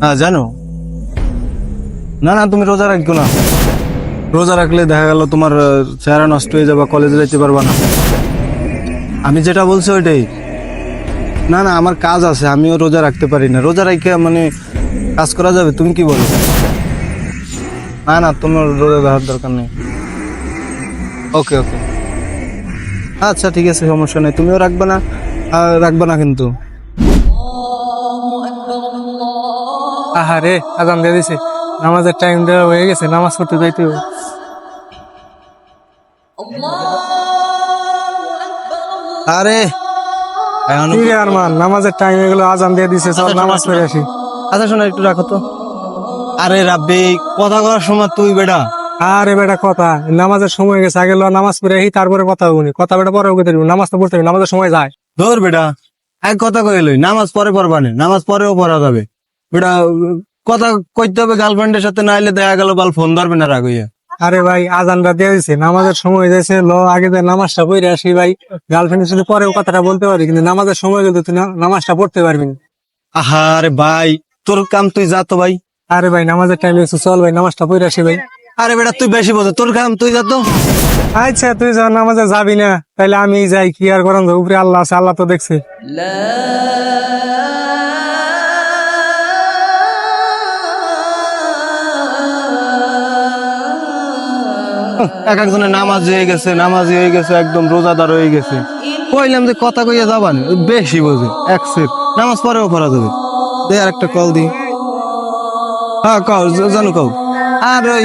হ্যাঁ জানো। না না, তুমি রোজা রাখো না। রোজা রাখলে দেখা গেল তোমার চেহারা নষ্ট হয়ে যাবে কলেজে যাইতে পারবা না। আমি যেটা বলছি ওইটাই। না না, আমার কাজ আছে, আমিও রোজা রাখতে পারি না। রোজা রাখে মানে কাজ করা যাবে, তুমি কি বলো? না না, তোমার রোজা দেওয়ার দরকার নেই। ওকে ওকে। আচ্ছা ঠিক আছে, সমস্যা নেই। তুমিও রাখবে না রাখবে না কিন্তু। আহারে আজান দিয়ে দিছে। নামাজের টাইম দেওয়া হয়ে গেছে নামাজ পড়তে যাইতে হবে। আরে এখন কি রে আরমান নামাজের টাইম হয়ে গেলো আজান দিয়ে দিছে চল নামাজ পড়ে আসি। আচ্ছা শোনো একটু রাখো তো। আরে রাব্বি কথা করার সময় তুই বেটা। আরে বেটা কথা। নামাজের সময় গেছে আগে নামাজ পড়ে আসি তারপরে কথা বলি কথা বেটা পরে উঠে দিব নামাজ তো পড়তে হবে নামাজের সময় যায়। ধর বেটা এক কথা কইলই নামাজ পরে পড়বা না নামাজ পরেও পড়া যাবে। বেটা কথা কইতে হবে গার্লফ্রেন্ডের সাথে না হলে দেখা গেল বাল ফোন ধরবে না রাগ হইয়া। আরে ভাই আজানটা দিয়ে দিছে নামাজের সময় যাইছে ল আগে যে নামাজটা পড়ে আসি ভাই গার্লফ্রেন্ডের সাথে পরেও কথাটা বলতে পারি কিন্তু নামাজের সময় কিন্তু তুই নামাজটা পড়তে পারবি না। আহা আরে ভাই তোর কাম তুই যা তো ভাই। আরে ভাই নামাজের টাইম হয়েছে চল ভাই নামাজটা পড়ে আসি ভাই। আরে বেটা তুই বেশি বোঝো তোর কাম তুই যা তো। আচ্ছা তুই যখন নামাজে যাবি না তাহলে আমি যাই কি আর করান উপরে আল্লাহ আছে আল্লাহ তো দেখছে। এক একজনের নামাজ হয়ে গেছে নামাজি হয়ে গেছে একদম রোজাদার হয়ে গেছে। কইলাম যে কথা কইয়া যাবা না বেশি বোঝে এক সেট নামাজ পরেও পড়া যাবে। দে আর একটা কল দি। হ্যাঁ কও জানো কও। আর ওই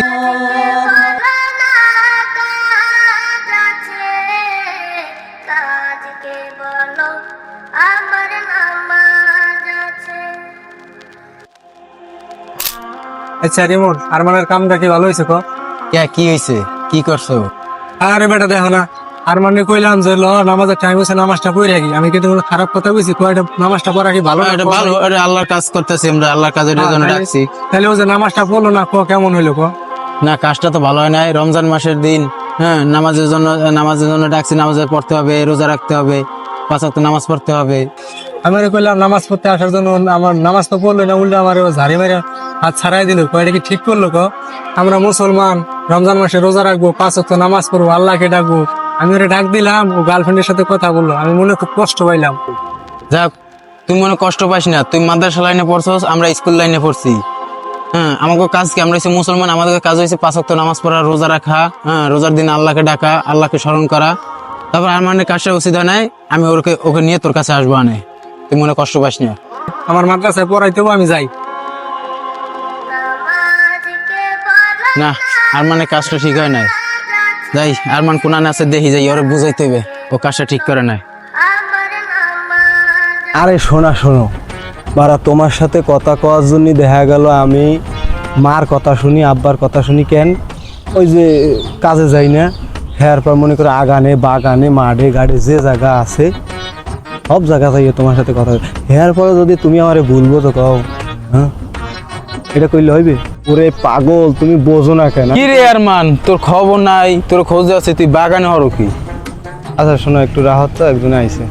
আচ্ছা রিমোট আরমানের কামটা কি ভালো হয়েছে ক? কে কি হয়েছে? কি করছ? আরে বেটা দেখো না। আরমানে কইলাম যে ল নামাজের টাইম হয়েছে নামাজটা পড়ে রাখি আমি কিন্তু খারাপ কথা বলছি কয়টা নামাজটা পড়া কি ভালো? এটা ভালো এটা আল্লাহর কাজ করতেছি আমরা আল্লাহর কাজের হ্যাঁ, জন্য ডাকছি। তাহলে ও যে নামাজটা পড়ল না কো কেমন হইল ক? না কাজটা তো ভালো হয় নাই। রমজান মাসের দিন হ্যাঁ নামাজের জন্য নামাজের জন্য ডাকছি নামাজে পড়তে হবে রোজা রাখতে হবে পাঁচ ওয়াক্ত নামাজ পড়তে হবে। আমি কইলাম নামাজ পড়তে আসার জন্য আমার নামাজ তো পড়ল না উল্টা আমার ঝাড়ি মেরে হাত ছাড়াই দিল কয়টা কি ঠিক করল ক? আমরা মুসলমান রমজান মাসে রোজা রাখব পাঁচ ওয়াক্ত নামাজ পড়ব আল্লাহকে ডাকবো। আমি ওরে ডাক দিলাম ও গার্লফ্রেন্ডের সাথে কথা বলল। আমি মনে খুব কষ্ট পাইলাম। যাক তুই মনে কষ্ট পাইস না। তুই মাদ্রাসা লাইনে পড়ছস আমরা স্কুল লাইনে পড়ছি। হ্যাঁ আমাকে কাজ কি? আমরা হচ্ছে মুসলমান আমাদের কাজ হয়েছে পাঁচ ওয়াক্ত নামাজ পড়া রোজা রাখা হ্যাঁ রোজার দিন আল্লাহকে ডাকা আল্লাহকে স্মরণ করা। তারপর আর মানে কাজটা উচিত হয় নাই আমি ওকে ওকে নিয়ে তোর কাছে আসব আনে। তুই মনে কষ্ট পাইস না। আমার মাদ্রাসায় পড়াইতেও আমি যাই। না। আর মানে কাজটা ঠিক হয় নাই। যাই, আরমান কোনানে আছে, দেখি যাই, ওরে বুঝাইতে হবে ও কাজটা ঠিক করে নাই। আরে শোনা, শোনো। বারা তোমার সাথে কথা কওয়ার জন্য দেখা গেল আমি মার কথা শুনি, আব্বার কথা শুনি, কেন? ওই যে কাজে যাই না, হ্যার পর মনে করে আগানে, বাগানে, মাঠে গাড়ি যে জায়গা আছে, সব জায়গা যাইয়ে তোমার সাথে কথা হ্যার পরে যদি তুমি আমারে ভুলবো তো কও হ্যাঁ? এটা কইলে হইবে? ওরে পাগল তুমি বোঝো না কেন? কি রে আরমান তোর খবর নাই তোর খোঁজ আছে তুই বাগানে হরো কি? আচ্ছা শোনো একটু রাহত তো একজনে আইছে।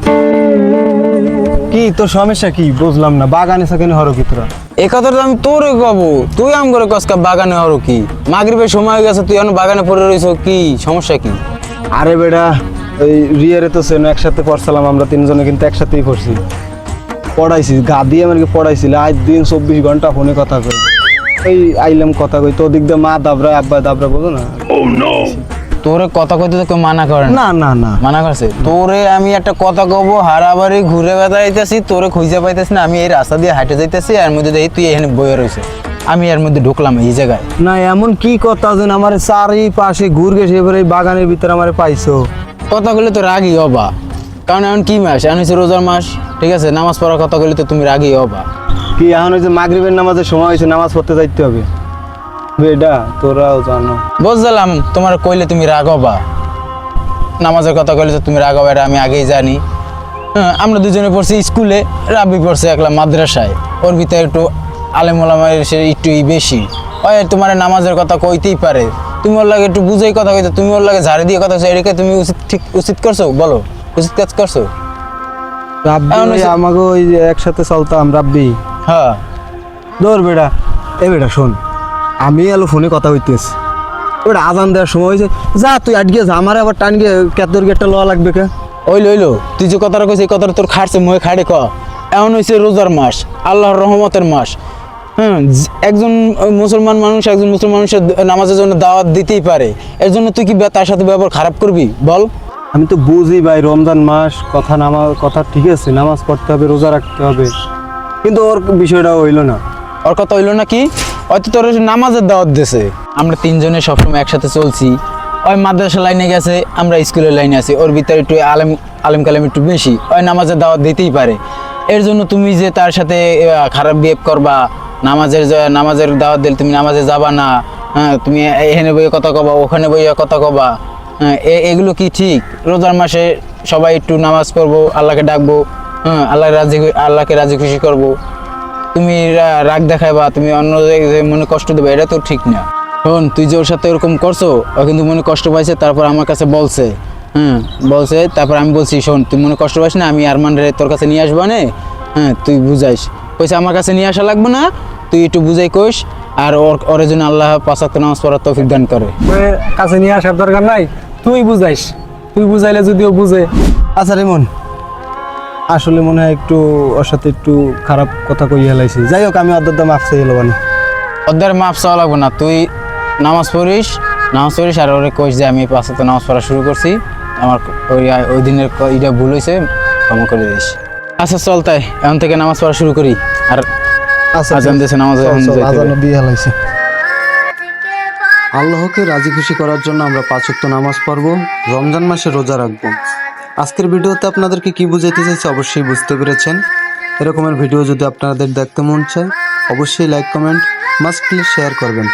কি তোর সমস্যা কি? বুঝলাম না বাগানে সাকানে হরো কি তোরা? এ কথা তো আমি তোরে কব। তুই আম করে কসকা বাগানে হরো কি? মাগরিবের সময় হয়ে গেছে তুই এখন বাগানে পড়ে রইছ কি? সমস্যা কি? আরে বেটা ওই রিয়ারে তো সেন একসাথে পড়ছিলাম আমরা তিনজনে কিন্তু একসাথেই পড়ছি। পড়াইছি গা দিয়ে আমাকে পড়াইছিল আজ দিন চব্বিশ ঘণ্টা ফোনে কথা কই ওই আইলাম কথা কই তো দিক দিয়ে মা দাবরা আব্বা দাবরা বোঝো না? তোরে কথা কইতে তো কেউ মানা করে না। না না মানা করছে? তোরে আমি একটা কথা কব হারাবারি ঘুরে বেড়াইতেছি তোরে খুঁজে পাইতেছি না আমি এই রাস্তা দিয়ে হাঁটে যাইতেছি এর মধ্যে দেখি তুই এখানে বয়ে রয়েছে আমি এর মধ্যে ঢুকলাম এই জায়গায়। না এমন কি কথা যেন আমার চারিপাশে ঘুর গেছে এবারে এই বাগানের ভিতরে আমার পাইছো? কথা বলে তো রাগই হবা কারণ এখন কি মাস? এখন হচ্ছে রোজার মাস। ঠিক আছে নামাজ পড়ার কথা বলে তো তুমি রাগই হবা। কি এখন ওই যে মাগরিবের নামাজের সময় হয়েছে নামাজ পড়তে যাইতে হবে? বেডা তোরাও জানো। বুঝলাম তোমার কইলে তুমি রাগ হবা। নামাজের কথা কইলে তো তুমি রাগ হবা এটা আমি আগেই জানি। হ্যাঁ আমরা দুজনে পড়ছি স্কুলে রাব্বি পড়ছে একলা মাদ্রাসায়। ওর ভিতরে একটু আলেমুলামার সে একটু বেশি। ওই তোমার নামাজের কথা কইতেই পারে। তুমি ওর লাগে একটু বুঝেই কথা কইতে তুমি ওর লাগে ঝাড়ি দিয়ে কথা কইছো এটাকে তুমি উচিত ঠিক উচিত করছ? বলো উচিত কাজ করছ? রাব্বি আমাকে ওই একসাথে চলতাম রাব্বি। হ্যাঁ। ধর বেটা এ বেটা শোন। আমি এলো ফোনে কথা হইতেছি। ওটা আজান দেওয়ার সময় হয়েছে যা তুই আটকে যা আমার আবার টান গিয়ে ক্যাতর গেটটা লওয়া লাগবে কে? ওইলো ওইলো। তুই যে কথাটা কইছিস এই কথাটা তোর খাটছে মুখে খাড়ে ক। এমন হয়েছে রোজার মাস আল্লাহর রহমতের মাস। হ্যাঁ একজন মুসলমান মানুষ একজন মুসলমান মানুষের নামাজের জন্য দাওয়াত দিতেই পারে। এর জন্য তুই কি তার সাথে ব্যবহার খারাপ করবি? বল। আমি তো বুঝি ভাই, রমজান মাস, কথা নামাজ কথা ঠিক আছে, নামাজ পড়তে হবে, রোজা রাখতে হবে। কিন্তু ওর বিষয়টা হইল না। ওর কথা হইল না কি? হয়তো তোর নামাজের দাওয়াত দিছে। আমরা তিনজনে সবসময় একসাথে চলছি। ওই মাদ্রাসা লাইনে গেছে, আমরা স্কুলের লাইনে আছি। ওর ভিতরে একটু আলেম আলেম কালেম একটু বেশি। ওই নামাজের দাওয়াত দিতেই পারে। এর জন্য তুমি যে তার সাথে খারাপ বিহেভ করবা, নামাজের নামাজের দাওয়াত দিলে তুমি নামাজে যাবা না হ্যাঁ তুমি এখানে বইয়ে কথা কবা, ওখানে বইয়ে কথা কবা। এগুলো কি ঠিক? রোজার মাসে সবাই একটু নামাজ পড়ব, আল্লাহকে ডাকবো হ্যাঁ আল্লাহ রাজি আল্লাহকে রাজি খুশি করব। তুমি রাগ দেখাবা তুমি অন্য মনে কষ্ট দেবে, এটা তো ঠিক না। শোন, তুই যে ওর সাথে ওরকম করছ, ও কিন্তু মনে কষ্ট পাইছে, তারপর আমার কাছে বলছে হ্যাঁ বলছে, তারপর আমি বলছি, শোন, তুই মনে কষ্ট পাইস না, আমি আরমান রে তোর কাছে নিয়ে আসব না? হ্যাঁ তুই বুঝাইস। কইছে, আমার কাছে নিয়ে আসা লাগবে না, তুই একটু বুঝাই কইস আর ওর জন্য আল্লাহ পাঁচাত্তর নামাজ পড়ার তৌফিক দান করে। কাছে নিয়ে আসার দরকার নাই? তুই বুঝাইস। তুই বুঝাইলে যদিও বুঝে। আচ্ছা রেমন আসলে মনে হয় একটু ওর সাথে একটু খারাপ কথা কই হেলাইছি যাই হোক আমি অর্ধের দাম আপসে গেল মানে ওদের মাপ চাওয়া লাগবে না। তুই নামাজ পড়িস নামাজ পড়িস আর ওরে কইস যে আমি পাঁচাত্তর নামাজ পড়া শুরু করছি। আমার ওই ওই দিনের এটা ভুল হয়েছে ক্ষমা করে দিস। আচ্ছা চল তাই এখন থেকে নামাজ পড়া শুরু করি। আর আজান দিয়েছে নামাজ হেলাইছে। আল্লাহকে রাজি খুশি করার জন্য আমরা পাঁচ ওয়াক্ত নামাজ পড়ব রমজান মাসে রোজা রাখব। আজকের ভিডিওতে আপনাদেরকে কি বুঝাইতে চাইছি অবশ্যই বুঝতে পেরেছেন। এরকমের ভিডিও যদি আপনাদের দেখতে মন চায় অবশ্যই like comment must please share করবেন।